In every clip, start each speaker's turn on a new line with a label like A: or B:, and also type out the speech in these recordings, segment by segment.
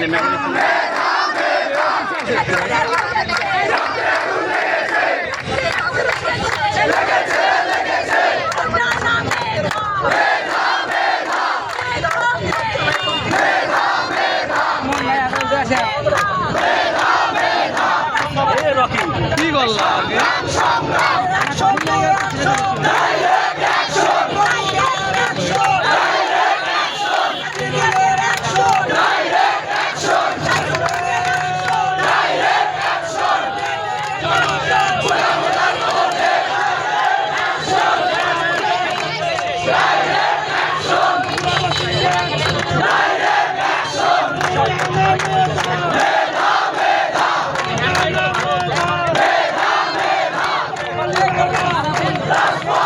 A: নেমে
B: কি
C: করলাম That's why.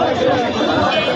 A: Thank you.